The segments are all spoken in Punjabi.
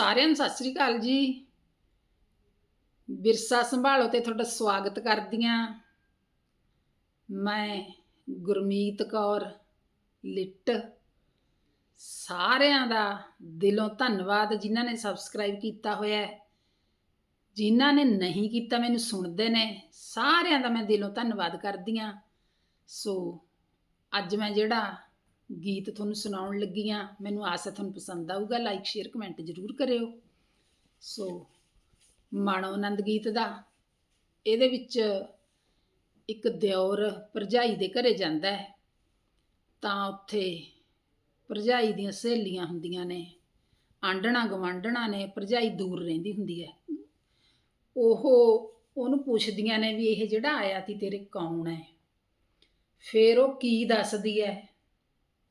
ਸਾਰਿਆਂ ਨੂੰ ਸਤਿ ਸ੍ਰੀ ਅਕਾਲ ਜੀ। ਵਿਰਸਾ ਸੰਭਾਲੋ ਤੇ ਤੁਹਾਡਾ ਸਵਾਗਤ ਕਰਦੀ ਕਰਦੀਆਂ ਮੈਂ ਗੁਰਮੀਤ ਕੌਰ ਲਿੱਟ। ਸਾਰਿਆਂ ਦਾ ਦਿਲੋਂ ਧੰਨਵਾਦ ਜਿਨ੍ਹਾਂ ਨੇ ਸਬਸਕ੍ਰਾਈਬ ਕੀਤਾ ਹੋਇਆ ਜਿਨ੍ਹਾਂ ਨੇ ਨਹੀਂ ਕੀਤਾ ਮੈਨੂੰ ਸੁਣਦੇ ਨੇ, ਸਾਰਿਆਂ ਦਾ ਮੈਂ ਦਿਲੋਂ ਧੰਨਵਾਦ ਕਰਦੀ ਕਰਦੀਆਂ ਸੋ, ਅੱਜ ਮੈਂ ਜਿਹੜਾ ਗੀਤ ਤੁਹਾਨੂੰ ਸੁਣਾਉਣ ਲੱਗੀ ਆ। ਮੈਨੂੰ ਆਸ ਹੈ ਤੁਹਾਨੂੰ ਪਸੰਦ ਆਊਗਾ। ਲਾਈਕ ਸ਼ੇਅਰ ਕਮੈਂਟ ਜ਼ਰੂਰ ਕਰਿਓ। ਸੋ ਮਾਣੋ ਆਨੰਦ ਗੀਤ ਦਾ। ਇਹਦੇ ਵਿੱਚ ਇੱਕ ਦਿਓਰ ਭਰਜਾਈ ਦੇ ਘਰੇ ਜਾਂਦਾ ਹੈ। ਤਾਂ ਉੱਥੇ ਭਰਜਾਈ ਦੀਆਂ ਸਹੇਲੀਆਂ ਹੁੰਦੀਆਂ ਨੇ। ਆਂਡਣਾ ਗਵਾਂਡਣਾ ਨੇ, ਭਰਜਾਈ ਦੂਰ ਰਹਿੰਦੀ ਹੁੰਦੀ ਹੈ। ਉਹ ਉਹਨੂੰ ਪੁੱਛਦੀਆਂ ਨੇ ਵੀ ਇਹ ਜਿਹੜਾ ਆਇਆ ਸੀ ਤੇਰੇ ਕੌਣ ਹੈ? ਫਿਰ ਉਹ ਕੀ ਦੱਸਦੀ ਹੈ?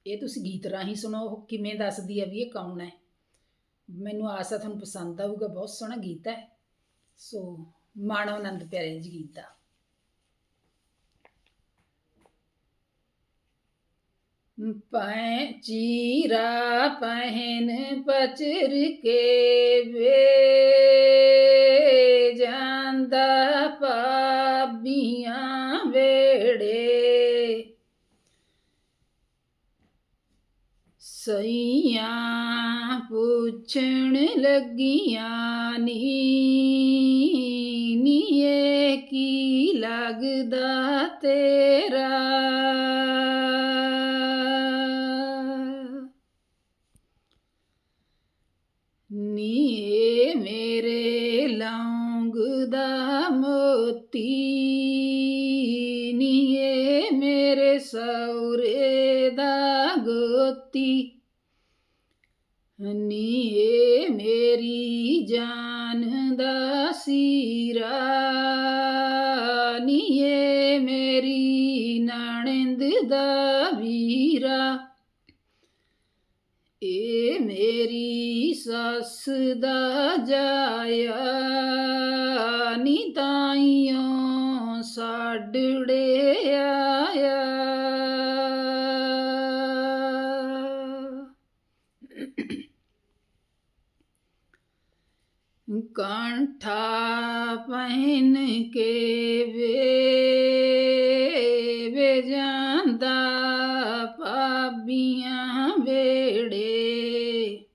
ਇਹ ਤੁਸੀਂ ਗੀਤ ਰਾਹੀਂ ਸੁਣੋ, ਉਹ ਕਿਵੇਂ ਦੱਸਦੀ ਹੈ ਵੀ ਇਹ ਕੌਣ ਹੈ? ਮੈਨੂੰ ਆਸ ਹੈ ਤੁਹਾਨੂੰ ਪਸੰਦ ਆਊਗਾ, ਬਹੁਤ ਸੋਹਣਾ ਗੀਤ ਹੈ। ਸੋ ਮਾਣੋ ਆਨੰਦ ਪਿਆਰੇ ਜੀ ਗੀਤ ਦਾ ਪੈ ਚੀਰਾ ਪਹਿਨ ਪਚਰ ਕੇ ਵੇ ਸਈਆਂ ਪੁੱਛਣ ਲੱਗੀਆਂ ਨੀ ਨੀਏ ਕੀ ਲੱਗਦਾ ਤੇਰਾ? ਨੀਏ ਮੇਰੇ ਲੌਂਗ ਦਾ ਮੋਤੀ, ਨੀਏ ਮੇਰੇ ਸੌਰੇ ਦਾ ਗੋਤੀ। ਨੀਏ ਮੇਰੀ ਜਾਨ ਦਾ ਸੀਰਾ। ਨੀਏ ਮੇਰੀ ਨਣਦ ਦਾ ਵੀਰਾ। ਏ ਮੇਰੀ ਸੱਸ ਦਾ ਜਾਇਆ। ਨੀ ਤਾਈਓ ਸਾਡੜੇ ਆਇਆ। ਕੰਠਾ ਪਹਿਨ ਕੇ ਵੇ ਵੇ ਜਾਂਦਾ ਪਾਬੀਆਂ ਵੇੜੇ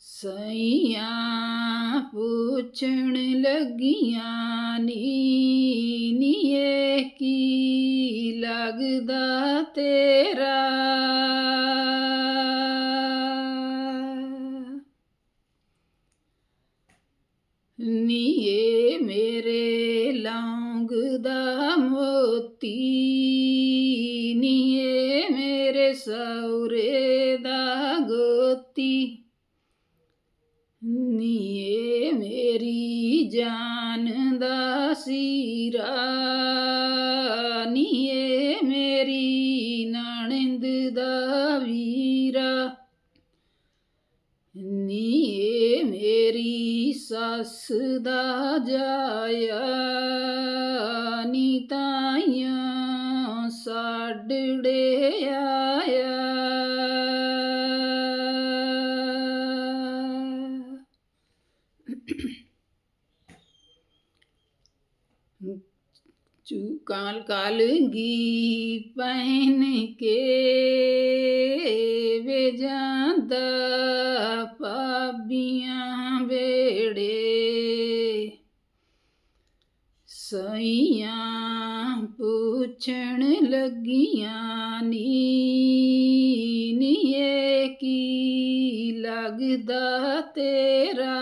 ਸਈਆਂ ਪੁੱਛਣ ਲੱਗੀਆਂ ਨੀ ਨੀਏ ਕੀ ਲੱਗਦਾ ਤੇਰਾ ਨੀਏ ਮੇਰੇ ਲੌਂਗ ਦਾ ਮੋਤੀ, ਨੀਏ ਮੇਰੇ ਸੌਰੇ ਦਾ ਗੋਤੀ, ਨੀਏ ਮੇਰੀ ਜਾਨ ਦਾ ਸੀਰਾ ਨੀ ਮੇਰੀ ਸੱਸ ਦਾ ਜਾਇਆ, ਨੀ ਤਾਈਆਂ ਸਾਡੜੇ ਆਇਆ। ਚੂ ਕਾਲ ਕਾਲਗੀ ਪਹਿਨ ਕੇ ਵੇ ਜਾਂਦਾ ਪਾਬੀਆਂ ਵੇੜੇ ਸਈਆਂ ਪੁੱਛਣ ਲੱਗੀਆਂ ਨੀ ਨੀਏ ਕੀ ਲੱਗਦਾ ਤੇਰਾ?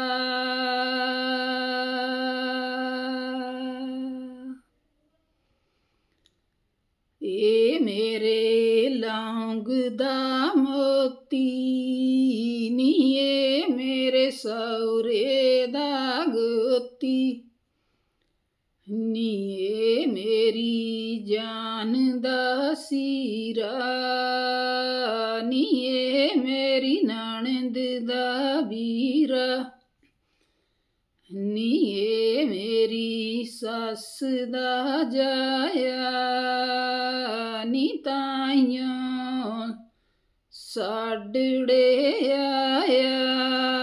ਏ ਮੇਰੇ ਲੌਂਗ ਦਾ ਮੋਤੀ ਨੀਏ ਮੇਰੇ ਸੌਰੇ ਦਾ ਗੋਤੀ। ਜਾਨ ਦਾ ਸੀਰਾ ਨੀਏ ਮੇਰੀ ਨਣਦ ਦਾ ਵੀਰਾ। ਨੀਏ ਮੇਰੀ ਸੱਸ ਦਾ ਜਾਇਆ। ਨੀ ਤਾਈਆਂ ਸਾਡੜੇ ਆਇਆ।